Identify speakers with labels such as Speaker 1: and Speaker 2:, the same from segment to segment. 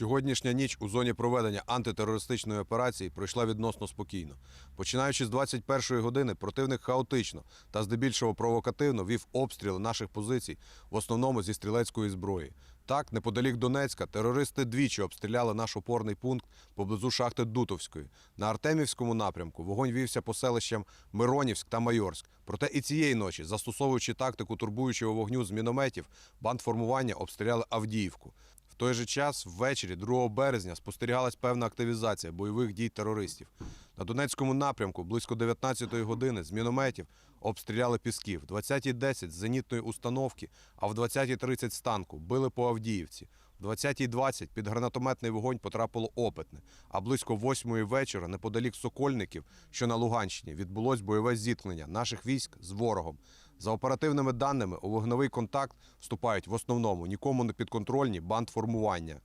Speaker 1: Сьогоднішня ніч у зоні проведення антитерористичної операції пройшла відносно спокійно. Починаючи з 21-ї години, противник хаотично та здебільшого провокативно вів обстріли наших позицій, в основному зі стрілецької зброї. Так, неподалік Донецька, терористи двічі обстріляли наш опорний пункт поблизу шахти Дутовської. На Артемівському напрямку вогонь вівся по селищам Миронівськ та Майорськ. Проте і цієї ночі, застосовуючи тактику турбуючого вогню з мінометів, бандформування обстріляли Авдіївку. Той же час, ввечері, 2 березня, спостерігалась певна активізація бойових дій терористів. На Донецькому напрямку близько 19-ї години з мінометів обстріляли Пісків, 20.10 з зенітної установки, а в 20.30 з танку били по Авдіївці. В 20.20 під гранатометний вогонь потрапило опитне, а близько 8-ї вечора, неподалік Сокольників, що на Луганщині, відбулось бойове зіткнення наших військ з ворогом. За оперативними даними, у вогневий контакт вступають в основному нікому не підконтрольні бандформування.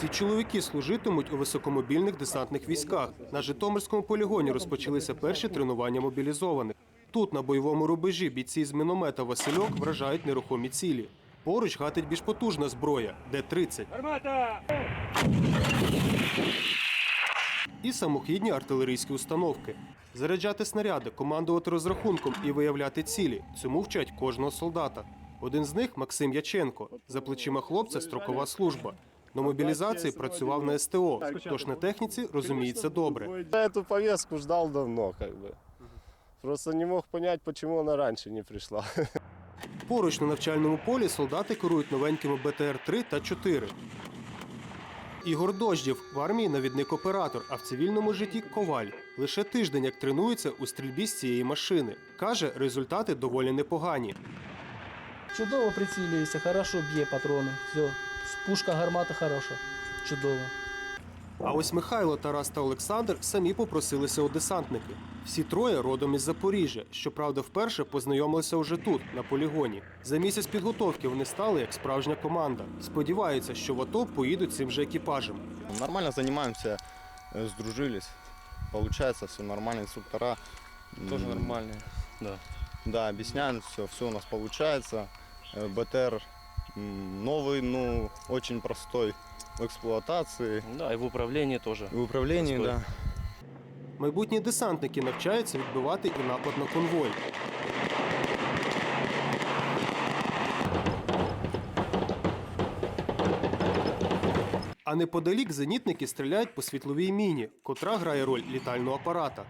Speaker 2: Ці чоловіки служитимуть у високомобільних десантних військах. На Житомирському полігоні розпочалися перші тренування мобілізованих. Тут, на бойовому рубежі, бійці з міномета Васильок вражають нерухомі цілі. Поруч гатить більш потужна зброя Д-30. І самохідні артилерійські установки. Заряджати снаряди, командувати розрахунком і виявляти цілі. Цьому вчать кожного солдата. Один з них Максим Яченко. За плечима хлопця строкова служба. На мобілізації працював на СТО, тож на техніці розуміється добре.
Speaker 3: Я эту повестку ждал давно, бы. Просто не мог понять, почему она раньше не пришла.
Speaker 2: Поруч на навчальному полі солдати керують новенькими БТР-3 та 4. Ігор Дождів в армії навідник оператор, а в цивільному житті коваль. Лише тиждень як тренується у стрільбі з цієї машини. Каже, результати доволі непогані.
Speaker 4: Чудово прицілюється, хорошо б'є патрони. Все. Пушка гармата хороша. Чудово.
Speaker 2: А ось Михайло, Тарас та Олександр самі попросилися у десантники. Всі троє родом із Запоріжжя. Щоправда, вперше познайомилися уже тут, на полігоні. За місяць підготовки вони стали як справжня команда. Сподіваються, що в АТО поїдуть цим же екіпажем.
Speaker 5: Нормально занимаемся, э, сдружились. Получается все нормально, инструктора.
Speaker 6: Тоже
Speaker 5: м,
Speaker 6: нормальные. Да.
Speaker 5: Да, объясняем все, все у нас получается. Э, БТР м, новый, ну, очень простой в эксплуатации
Speaker 6: Да, и в управлении тоже.
Speaker 5: и в управлении,
Speaker 6: Простой.
Speaker 5: да.
Speaker 2: Майбутні десантники навчаються відбивати і напад на конвой. А неподалік зенітники стріляють по світловій міні, котра грає роль літального апарата.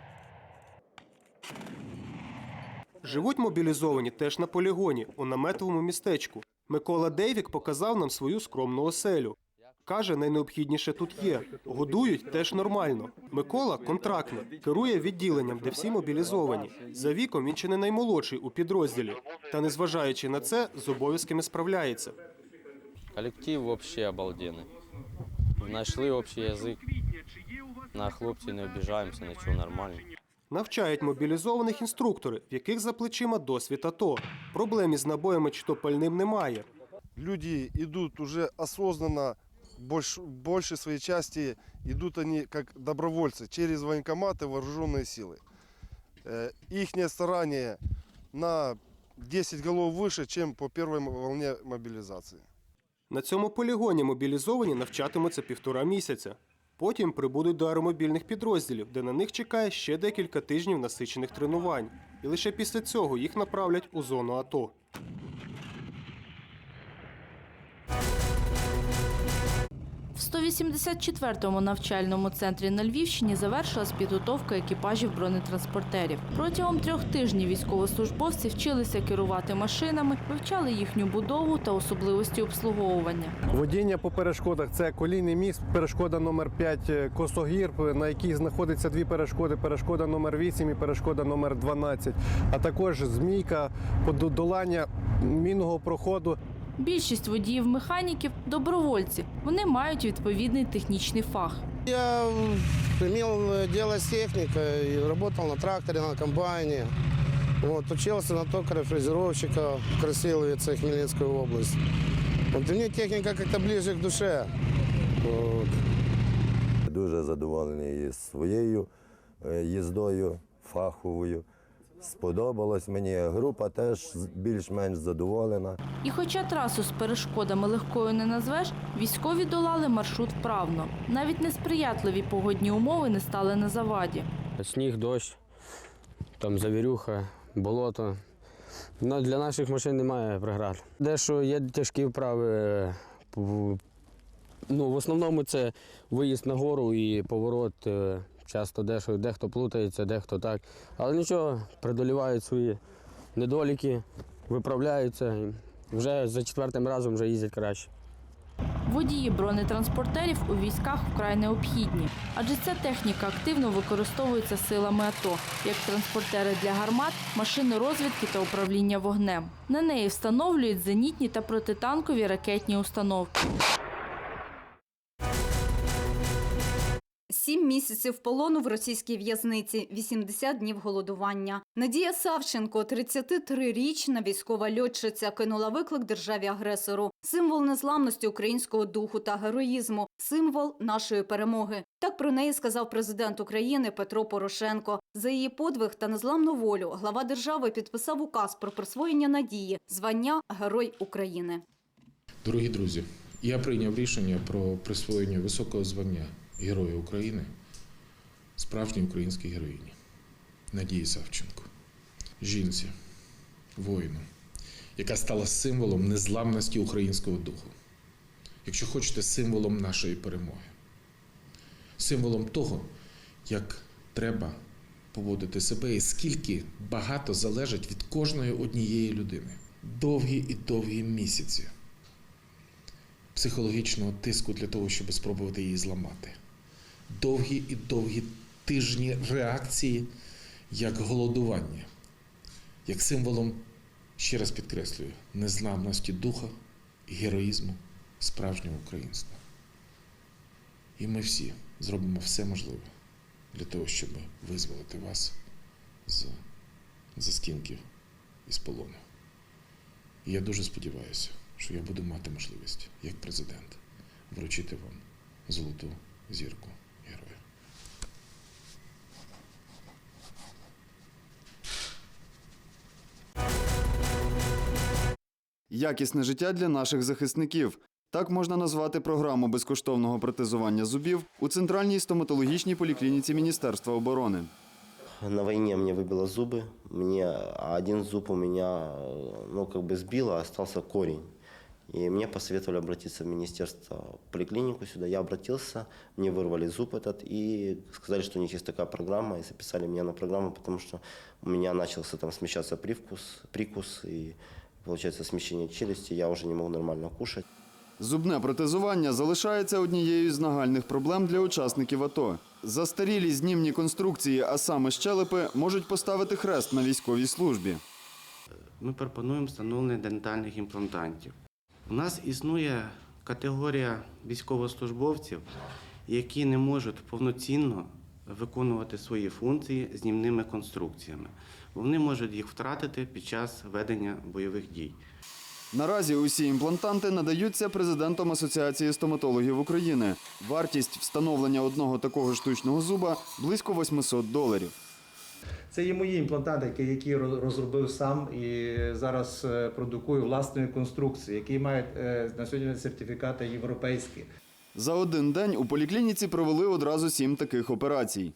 Speaker 2: Живуть мобілізовані теж на полігоні у наметовому містечку. Микола Дейвік показав нам свою скромну оселю. Каже, найнеобхідніше тут є. Годують теж нормально. Микола контрактний, керує відділенням, де всі мобілізовані. За віком він чи не наймолодший у підрозділі. Та незважаючи на це, з обов'язками справляється.
Speaker 7: Колектив вообще обалденный. Нашли общий язик. На хлопців не обіжаємося, нічого нормально.
Speaker 2: Навчають мобілізованих інструктори, в яких за плечима досвід АТО. Проблем із набоями чи то пальним немає.
Speaker 8: люди идут уже осознанно, больш, большей своей части идут они как добровольцы через военкоматы, вооруженные силы. Их старание на 10 голов выше, чем по первой м- волне мобилизации.
Speaker 2: На цьому полігоні мобілізовані навчатимуться півтора місяця. Потім прибудуть до аеромобільних підрозділів, де на них чекає ще декілька тижнів насичених тренувань. І лише після цього їх направлять у зону АТО.
Speaker 9: В 184-му навчальному центрі на Львівщині завершилась підготовка екіпажів бронетранспортерів. Протягом трьох тижнів військовослужбовці вчилися керувати машинами, вивчали їхню будову та особливості обслуговування.
Speaker 10: Водіння по перешкодах це колійний міст, перешкода номер 5 Косогір, на якій знаходиться дві перешкоди: перешкода номер 8 і перешкода номер 12, а також змійка, подолання мінного проходу.
Speaker 9: Більшість водіїв-механіків добровольці. Вони мають відповідний технічний фах.
Speaker 11: Я имел дело с техникой, и работал на тракторе, на комбайне. Вот, учился на токаря, фрезеровщика в Красиловице, Хмельницкая область. Вот, и мне техника как-то ближе к душе. Вот.
Speaker 12: Дуже задоволений своєю е, їздою фаховою. Сподобалось мені. Група теж більш-менш задоволена.
Speaker 9: І хоча трасу з перешкодами легкою не назвеш, військові долали маршрут вправно. Навіть несприятливі погодні умови не стали на заваді.
Speaker 7: Сніг, дощ, там завірюха, болото. Ну, для наших машин немає преград. Дещо є тяжкі вправи. е, Ну, в основному це виїзд на гору і поворот. Часто дещо, дехто плутається, дехто так. Але нічого, преодолівають свої недоліки, виправляються. Вже за четвертим разом вже їздять краще.
Speaker 9: Водії бронетранспортерів у військах вкрай необхідні, адже ця техніка активно використовується силами АТО, як транспортери для гармат, машини розвідки та управління вогнем. На неї встановлюють зенітні та протитанкові ракетні установки.
Speaker 13: Сім місяців полону в російській в'язниці, 80 днів голодування. Надія Савченко, 33-річна військова льотчиця, кинула виклик державі-агресору. Символ незламності українського духу та героїзму, символ нашої перемоги. Так про неї сказав президент України Петро Порошенко. За її подвиг та незламну волю глава держави підписав указ про присвоєння Надії, звання Герой України.
Speaker 14: Дорогі друзі, я прийняв рішення про присвоєння високого звання Героя України справжній українській героїні Надії Савченко, жінці, воїну, яка стала символом незламності українського духу. Якщо хочете, символом нашої перемоги, символом того, як треба поводити себе і скільки багато залежить від кожної однієї людини. Довгі і довгі місяці психологічного тиску для того, щоб спробувати її зламати. Довгі і довгі тижні реакції як голодування, як символом, ще раз підкреслюю, незламності духа героїзму справжнього українства. І ми всі зробимо все можливе для того, щоб визволити вас з застінків і з полону. І я дуже сподіваюся, що я буду мати можливість, як президент, вручити вам золоту зірку
Speaker 15: Якісне життя для наших захисників. Так можна назвати програму безкоштовного протезування зубів у центральній стоматологічній поліклініці Міністерства оборони.
Speaker 16: На войне мне выбило зубы, мне один зуб у меня, э, ну, как бы сбило, а остался корень. И мне посоветовали обратиться в министерство, в поликлинику сюда. Я обратился, мне вырвали зуб этот и сказали, что у них есть такая программа, и записали меня на программу, потому что у меня начался там смещаться привкус, прикус, и получается смещение челюсти, я уже не могу нормально кушать.
Speaker 15: Зубне протезування залишається однією з нагальних проблем для учасників АТО. Застарілі знімні конструкції, а саме щелепи, можуть поставити хрест на військовій службі.
Speaker 17: Ми пропонуємо встановлення дентальних імплантантів. У нас існує категорія військовослужбовців, які не можуть повноцінно виконувати свої функції знімними конструкціями. Вони можуть їх втратити під час ведення бойових дій.
Speaker 15: Наразі усі імплантанти надаються президентом Асоціації стоматологів України. Вартість встановлення одного такого штучного зуба близько 800 доларів.
Speaker 18: Це є мої імплантанти, які роз- розробив сам і зараз е, продукую власної конструкції, які мають е, на сьогодні сертифікати європейські.
Speaker 15: За один день у поліклініці провели одразу сім таких операцій.